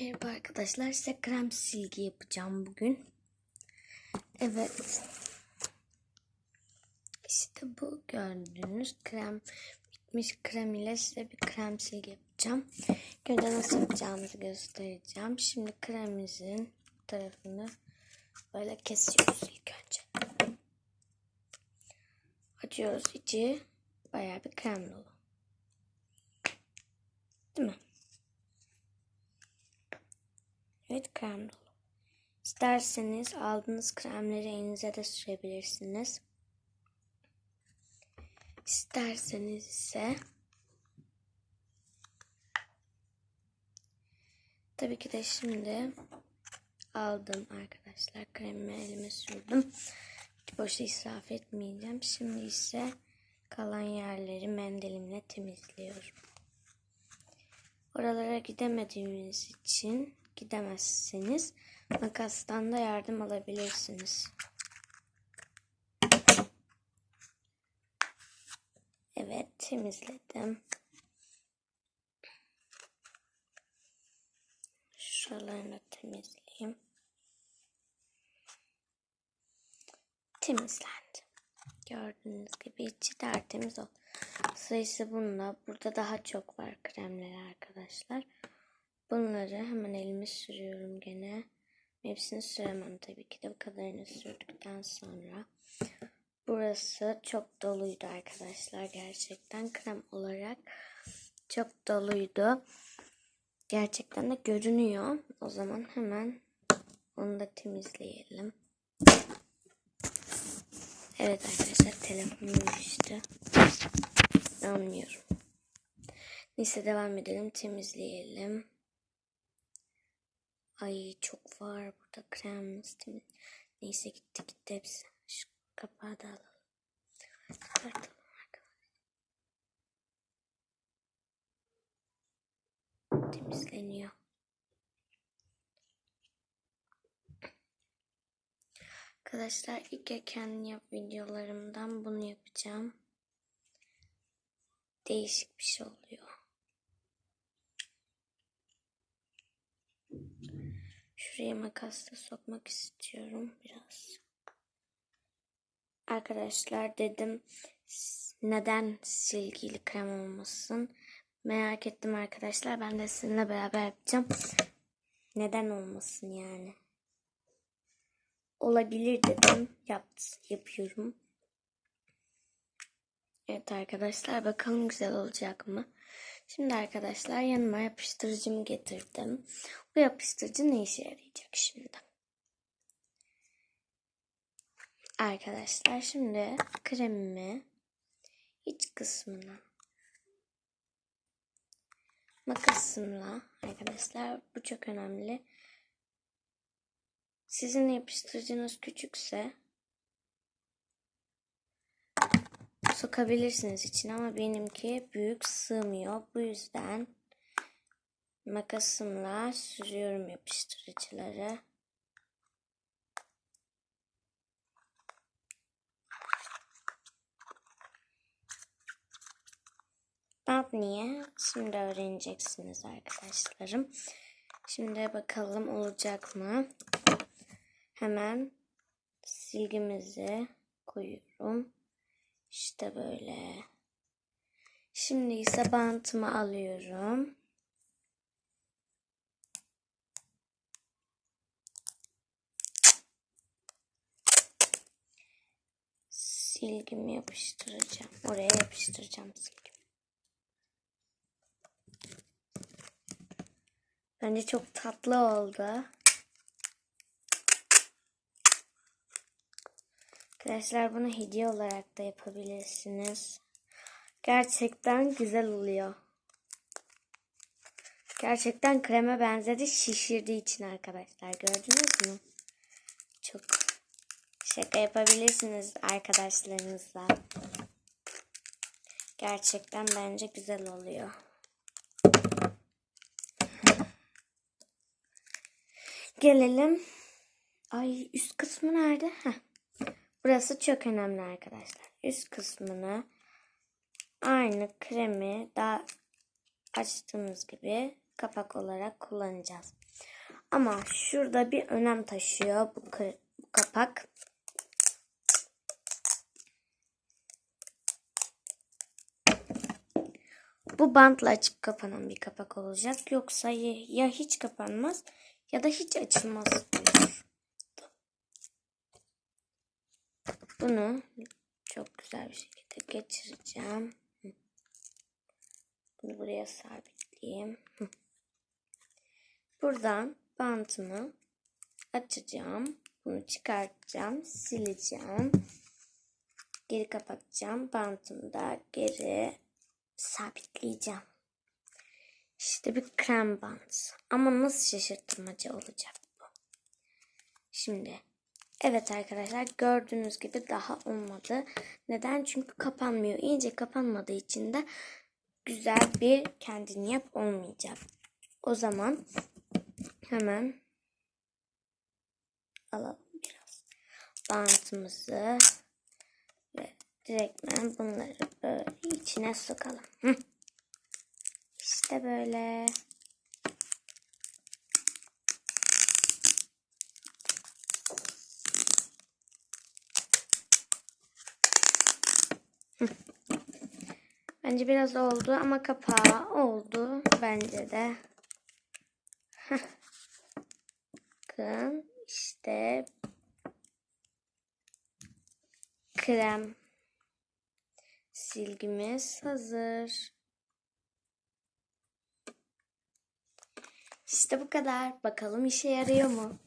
Merhaba arkadaşlar. Size krem silgi yapacağım bugün. Evet. İşte bu gördüğünüz krem bitmiş krem ile size bir krem silgi yapacağım. Önce nasıl yapacağımızı göstereceğim. Şimdi kremimizin tarafını böyle kesiyoruz ilk önce. Açıyoruz içi bayağı bir krem dolu. Krem dolu. İsterseniz aldığınız kremleri elinize de sürebilirsiniz. İsterseniz ise tabii ki de şimdi aldım arkadaşlar kremimi elime sürdüm. Boşa israf etmeyeceğim. Şimdi ise kalan yerleri mendilimle temizliyorum. Oralara gidemediğimiz için gidemezseniz makastan da yardım alabilirsiniz. Evet temizledim. Şuralarını temizleyeyim. Temizlendi. Gördüğünüz gibi içi tertemiz oldu. Sayısı bununla. Burada daha çok var kremleri arkadaşlar. Bunları hemen elime sürüyorum gene. Hepsini süremem tabii ki de bu kadarını sürdükten sonra. Burası çok doluydu arkadaşlar gerçekten krem olarak çok doluydu. Gerçekten de görünüyor. O zaman hemen onu da temizleyelim. Evet arkadaşlar telefonum düştü. Anlıyorum. Neyse devam edelim temizleyelim. Ay çok var burada kremimiz temiz. Neyse gitti gitti hepsi. Şu kapağı da alalım. Arkadaşlar. Temizleniyor. Arkadaşlar ilk kendi yap videolarımdan bunu yapacağım. Değişik bir şey oluyor. Şuraya makasla sokmak istiyorum biraz. Arkadaşlar dedim neden silgili krem olmasın? Merak ettim arkadaşlar. Ben de sizinle beraber yapacağım. Neden olmasın yani? Olabilir dedim. Yaptı, yapıyorum. Evet arkadaşlar bakalım güzel olacak mı? Şimdi arkadaşlar yanıma yapıştırıcımı getirdim. Bu yapıştırıcı ne işe yarayacak şimdi? Arkadaşlar şimdi kremimi iç kısmına makasımla arkadaşlar bu çok önemli. Sizin yapıştırıcınız küçükse sokabilirsiniz için ama benimki büyük sığmıyor. Bu yüzden makasımla sürüyorum yapıştırıcıları. Bant niye? Şimdi öğreneceksiniz arkadaşlarım. Şimdi bakalım olacak mı? Hemen silgimizi koyuyorum. İşte böyle. Şimdi ise bantımı alıyorum. Silgimi yapıştıracağım. Oraya yapıştıracağım silgimi. Bence çok tatlı oldu. Arkadaşlar bunu hediye olarak da yapabilirsiniz. Gerçekten güzel oluyor. Gerçekten kreme benzedi şişirdiği için arkadaşlar. Gördünüz mü? Çok şaka yapabilirsiniz arkadaşlarınızla. Gerçekten bence güzel oluyor. Gelelim. Ay üst kısmı nerede? Heh. Burası çok önemli arkadaşlar. Üst kısmını aynı kremi daha açtığımız gibi kapak olarak kullanacağız. Ama şurada bir önem taşıyor bu, bu kapak. Bu bantla açıp kapanan bir kapak olacak. Yoksa ya, hiç kapanmaz ya da hiç açılmaz. Bunu çok güzel bir şekilde geçireceğim. Bunu buraya sabitleyeyim. Buradan bantımı açacağım. Bunu çıkartacağım. Sileceğim. Geri kapatacağım. Bantımı da geri sabitleyeceğim. İşte bir krem bant. Ama nasıl şaşırtmacı olacak bu? Şimdi evet arkadaşlar gördüğünüz gibi daha olmadı. Neden? Çünkü kapanmıyor. İyice kapanmadığı için de güzel bir kendini yap olmayacak. O zaman hemen alalım biraz bantımızı ve direktmen bunları böyle içine sokalım. Hı. İşte böyle. Bence biraz oldu ama kapağı oldu. Bence de. Bakın işte krem silgimiz hazır. İşte bu kadar. Bakalım işe yarıyor mu?